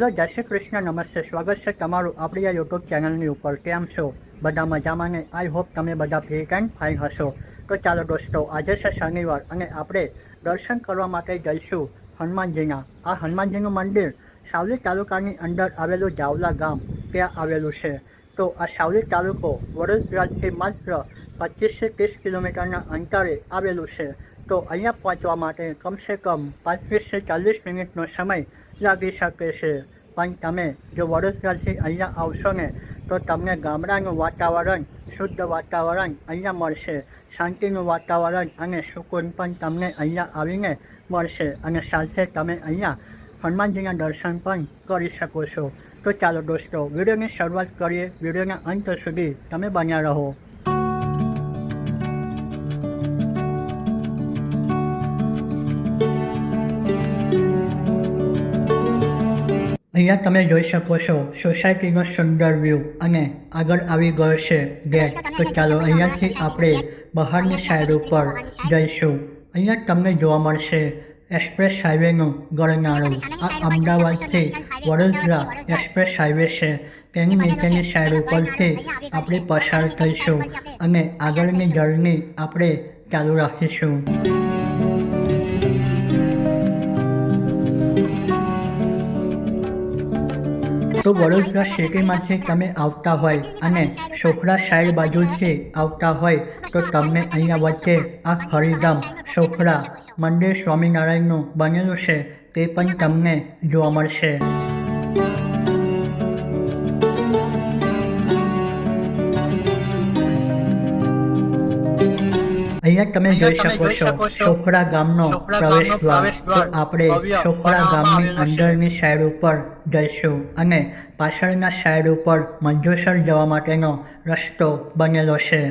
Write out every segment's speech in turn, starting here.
Hello, જય શ્રી કૃષ્ણ, નમસ્તે, સ્વાગત છે તમારું આપણી આ યુટ્યુબ ચેનલની ઉપર. કેમ છો? બધા મજામાં ને? આઈ હોપ તમે બધા ફિટ એન્ડ ફાઇન હશો. તો ચાલો દોસ્તો, આજે છે શનિવાર અને આપણે દર્શન કરવા માટે જઈશું હનુમાનજીના. આ હનુમાનજીનું મંદિર સાવલી તાલુકાની અંદર આવેલું જાવલા ગામ ત્યાં આવેલું છે. તો આ સાવલી તાલુકો વડોદરાથી માત્ર પચીસથી ત્રીસ કિલોમીટરના અંતરે આવેલું છે. તો અહીંયા પહોંચવા માટે કમસે કમ પાંત્રીસથી ચાલીસ મિનિટનો સમય લાગી શકે છે. પણ તમે જો વડોદરાથી અહીંયા આવશો ને, તો તમને ગામડાનું વાતાવરણ, શુદ્ધ વાતાવરણ અહીંયા મળશે. શાંતિનું વાતાવરણ અને સુકૂન પણ તમને અહીંયા આવીને મળશે અને સાથે તમે અહીંયા હનુમાનજીના દર્શન પણ કરી શકો છો. તો ચાલો દોસ્તો, વિડીયોની શરૂઆત કરીએ. વિડીયોના અંત સુધી તમે બન્યા રહો. અહીંયા તમે જોઈ શકો છો સોસાયટીનો સુંદર વ્યૂ અને આગળ આવી ગયો છે ગેટ તો ચાલો અહીંયાથી આપણે બહારની સાઈડ ઉપર જઈશું. અહીંયા તમને જોવા મળશે એક્સપ્રેસ હાઈવેનું ગળનાળું આ અમદાવાદથી વડોદરા એક્સપ્રેસ હાઈવે છે. તેની નીચેની સાઈડ ઉપરથી આપણે પસાર થઈશું અને આગળની જર્ની આપણે ચાલુ રાખીશું. તો વડોદરા સિટીમાંથી તમે આવતા હોય અને સોખડા સાઈડ બાજુથી આવતા હોય તો તમને અહીંયા વચ્ચે આ હરિધામ સોખડા મંદિર સ્વામિનારાયણનું બનેલું છે, તે પણ તમને જોવા મળશે. અહીંયા તમે જોઈ શકો છો સોખડા ગામનો પ્રવેશ દ્વાર. તો આપણે સોખડા ગામની અંદરની સાઈડ ઉપર જઈશું અને પાછળના સાઈડ ઉપર મંજુસર જવા માટેનો રસ્તો બનેલો છે.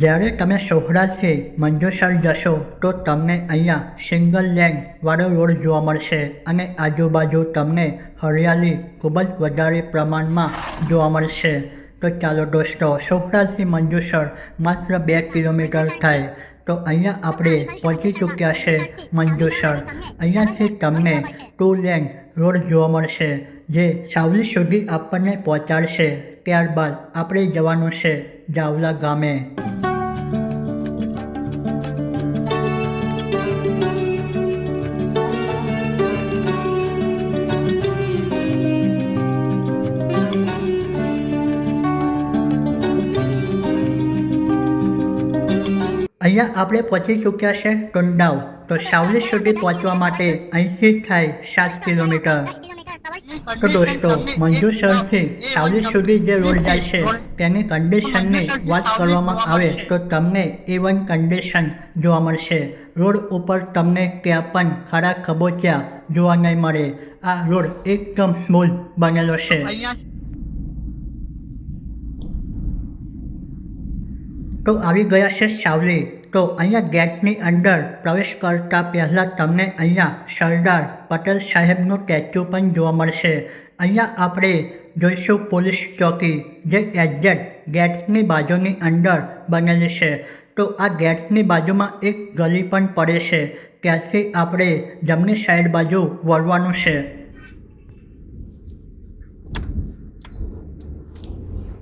જ્યારે તમે સોહરાથી મંજુસર જશો, તો તમને અહીંયા સિંગલ લેન રોડ જોવા મળશે અને આજુબાજુ તમને હરિયાળી ખૂબ જ વધારે પ્રમાણમાં જોવા મળશે. તો ચાલો દોસ્તો સોહરાથી મંજુસર માત્ર બે કિલોમીટર થાય. તો અહીંયા આપણે પહોંચી ચૂક્યા છે મંજુસર. અહીંયાથી તમને ટુ લેન રોડ જોવા મળશે, જે સાવલી સુધી આપણને પહોંચાડશે. ત્યારબાદ આપણે જવાનું છે, જાવલા ગામે. અહીંયા આપણે પહોંચી ચૂક્યા છે ટુંડાવ. તો સાવલી સુધી પહોંચવા માટે અહીંથી થાય સાત કિલોમીટર. તો દોસ્તો, મંજુસરથી સાવલી સુધી જે રોડ જાય છે, તેની કન્ડિશનની વાત કરવામાં આવે તો તમને એ વન કન્ડિશન જોવા મળશે. રોડ ઉપર તમને ત્યાં પણ ખરા ખબોચિયા જોવા નહીં મળે. આ રોડ એકદમ સ્મૂથ બનેલો છે. તો આવી ગયા છે સાવલી. તો અહીંયા ગેટની અંદર પ્રવેશ કરતા પહેલાં તમને અહીંયા સરદાર પટેલ સાહેબનું સ્ટેચ્યુ પણ જોવા મળશે. અહીંયા આપણે જોઈશું પોલીસ ચોકી, જે એક્ઝેક્ટ ગેટની બાજુની અંદર બનેલી છે. તો આ ગેટની બાજુમાં એક ગલી પણ પડે છે. ત્યાંથી આપણે જમણી સાઈડ બાજુ વળવાનું છે.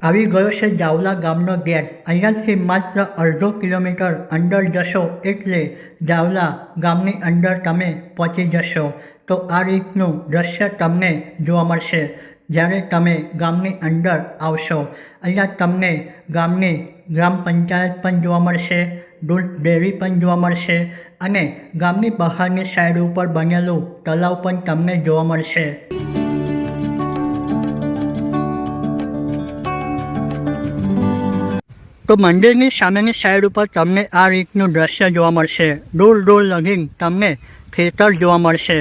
આવી ગયો છે જાવલા ગામનો ગેટ. અહીંયાથી માત્ર અડધો કિલોમીટર અંદર જશો એટલે જાવલા ગામની અંદર તમે પહોંચી જશો. તો આ રીતનું દ્રશ્ય તમને જોવા મળશે જ્યારે તમે ગામની અંદર આવશો. અહીંયા તમને ગામની ગ્રામ પંચાયત પણ જોવા મળશે દૂધ ડેરી પણ જોવા મળશે અને ગામની બહારની સાઈડ ઉપર બનેલું તલાવ પણ તમને જોવા મળશે. તો મંદિરની સામેની સાઈડ ઉપર તમને આ રીતનું દ્રશ્ય જોવા મળશે. દૂર દૂર લગીન તમને ખેતર જોવા મળશે.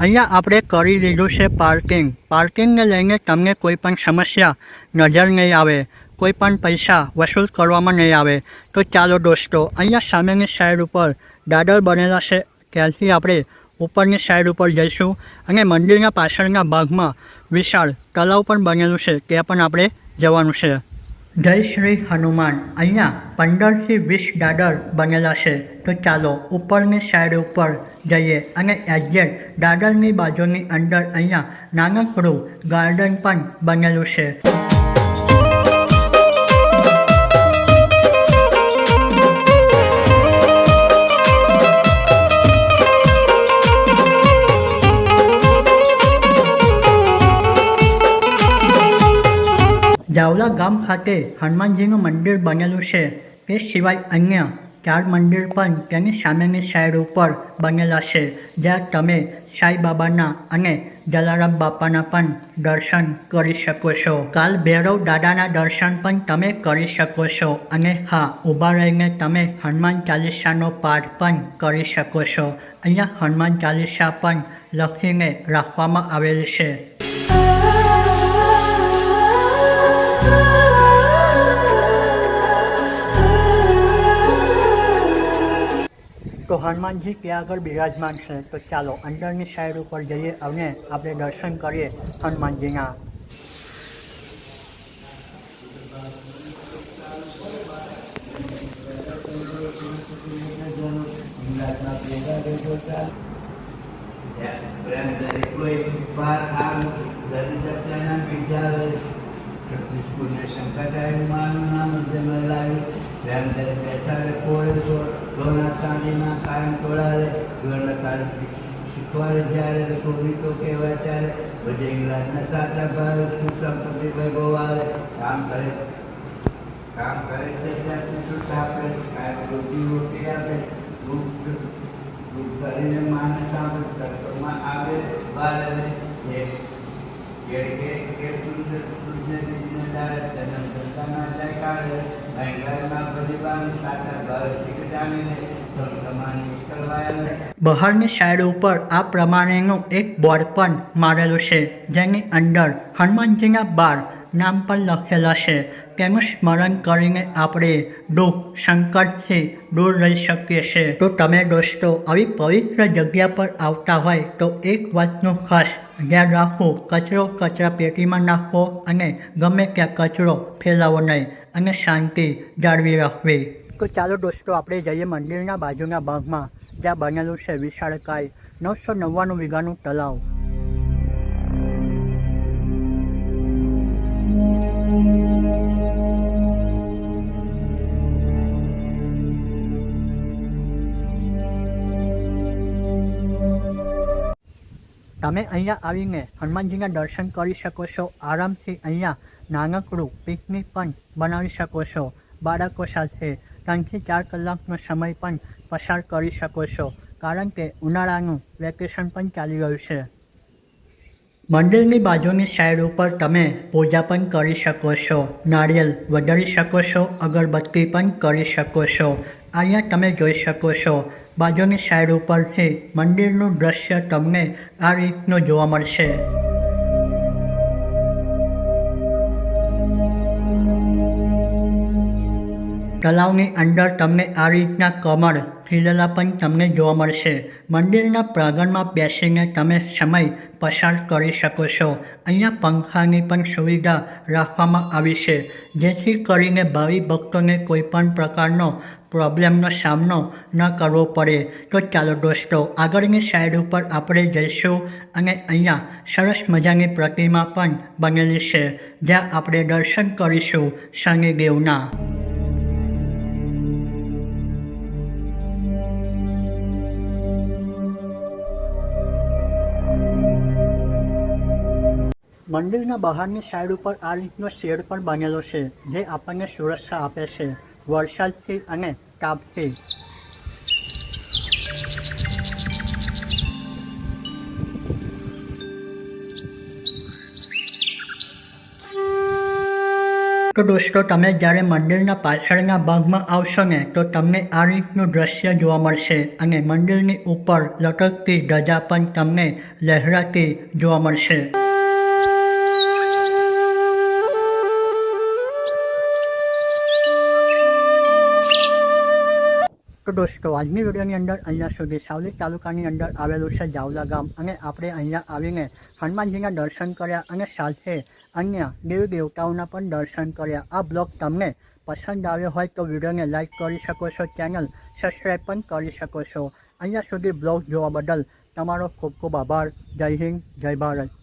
અહીંયા આપણે કરી લીધું છે પાર્કિંગ પાર્કિંગને લઈને તમને કોઈ પણ સમસ્યા નજર નહીં આવે. કોઈ પણ પૈસા વસૂલ કરવામાં નહીં આવે. તો ચાલો દોસ્તો, અહીંયા સામેની સાઈડ ઉપર દાદર બનેલા છે. ત્યાંથી આપણે ઉપરની સાઈડ ઉપર જઈશું અને મંદિરના પાછળના ભાગમાં વિશાળ તળાવ પણ બનેલું છે. ત્યાં પણ આપણે જવાનું છે. જય શ્રી હનુમાન. અહીંયા પંદરથી વીસ દાદર બનેલા છે. તો ચાલો ઉપરની સાઈડ ઉપર જઈએ અને એક્ઝેક્ટ દાદરની બાજુની અંદર અહીંયા નાનકડું ગાર્ડન પણ બનેલું છે. જાવલા ગામ ખાતે હનુમાનજીનું મંદિર બનેલું છે. તે સિવાય અન્ય ચાર મંદિર પણ તેની સામેની સાઈડ ઉપર બનેલા છે, જ્યાં તમે સાંઈબાબાના અને જલારામ બાપાના પણ દર્શન કરી શકો છો. કાલ ભૈરવ દાદાના દર્શન પણ તમે કરી શકો છો અને હા, ઊભા રહીને તમે હનુમાન ચાલીસાનો પાઠ પણ કરી શકો છો. અહીંયા હનુમાન ચાલીસા પણ લખીને રાખવામાં આવેલ છે. તો હનુમાનજી ત્યાં આગળ બિરાજમાન છે. તો ચાલો અંદરની સાઈડ ઉપર જઈએ અને આપણે દર્શન કરીએ હનુમાનજીના. શીખવાડે જ્યારે શોભિતો કહેવાય ત્યારે પછી ઇંગ્લેન્ડના સાચા ભાવે સંપત્તિ વૈભવ આવે કામ કરે કામ કરે છે ત્યાં સુખ આપે કાંઈ રોટી રોટી આપે દુઃખ દુઃખ કરીને માણસ આપે તત્વમાં આવે બહાર આવે એ કે કે કે સુંદર સુંદર બીજને જાય તેના સંતાના જાય કાઢે બહારની સાઈડ ઉપર આ પ્રમાણેનું એક બોર્ડ પણ મારેલું છે, જેની અંદર હનુમાનજીના બાર નામ પણ લખેલા છે. તેનું સ્મરણ કરીને આપણે દુઃખ, સંકટથી દૂર રહી શકીએ છીએ. તો તમે દોસ્તો, આવી પવિત્ર જગ્યા પર આવતા હોય તો એક વાતનું ખાસ ધ્યાન રાખવું કચરો કચરા પેટીમાં નાખવો અને ગમે ત્યાં કચરો ફેલાવો નહીં. અને શાંતિ જાળવી રાખવી. તો ચાલો દોસ્તો, આપણે જઈએ મંદિરના બાજુના ભાગમાં. જ્યાં બનેલું છે વિશાળકાય. નવસો નવ્વાણું વીઘાનું તળાવ. તમે અહીંયા આવીને હનુમાનજીના દર્શન કરી શકો છો. આરામથી અહીંયા નાનકડું પિકનિક પણ બનાવી શકો છો. બાળકો સાથે ત્રણથી ચાર કલાકનો સમય પણ પસાર કરી શકો છો. કારણ કે ઉનાળાનું વેકેશન પણ ચાલી રહ્યું છે. મંદિરની બાજુની સાઈડ ઉપર તમે પૂજા પણ કરી શકો છો. નારિયેલ વધારી શકો છો. અગરબત્તી પણ કરી શકો છો. અહીંયા તમે જોઈ શકો છો બાજુની સાઈડ ઉપરથી મંદિરનું દ્રશ્ય તમને આ રીતનું જોવા મળશે. તળાવની અંદર તમને આ રીતના કમળ ખીલેલા પણ તમને જોવા મળશે. મંદિરના પ્રાંગણમાં બેસીને તમે સમય પસાર કરી શકો છો. અહીંયા પંખાની પણ સુવિધા રાખવામાં આવી છે, જેથી કરીને ભાવિ ભક્તોને કોઈ પણ પ્રકારનો પ્રોબ્લેમનો સામનો ન કરવો પડે. તો ચાલો દોસ્તો, આગળની સાઈડ ઉપર આપણે જઈશું અને અહીંયા સરસ મજાની પ્રતિમા પણ બનેલી છે, જ્યાં આપણે દર્શન કરીશું શનિદેવના મંદિરના બહારની સાઈડ ઉપર આ રીતનો શેડ પણ બનેલો છે, જે આપણને સુરક્ષા આપે છે. વરસાદથી અને તાપથી તો દોસ્તો, તમે જ્યારે મંદિરના પાછળના ભાગમાં આવશો ને, તો તમને આ રીતનું દ્રશ્ય જોવા મળશે અને મંદિરની ઉપર લટકતી ધજા પણ તમને લહેરાતી જોવા મળશે. તો દોસ્તો આજની વિડીયોની અંદર અહીંયા સુધી સાવલી તાલુકાની અંદર આવેલું છે જાવલા ગામ. અને આપણે અહીંયા આવીને હનુમાનજીના દર્શન કર્યા અને સાથે અન્ય દેવી દેવતાઓના પણ દર્શન કર્યા. આ બ્લોગ તમને પસંદ આવ્યો હોય તો વિડીયોને લાઇક કરી શકો છો, ચેનલ સબસ્ક્રાઈબ પણ કરી શકો છો. અહીંયા સુધી બ્લોગ જોવા બદલ તમારો ખૂબ ખૂબ આભાર. જય હિન્દ, જય ભારત.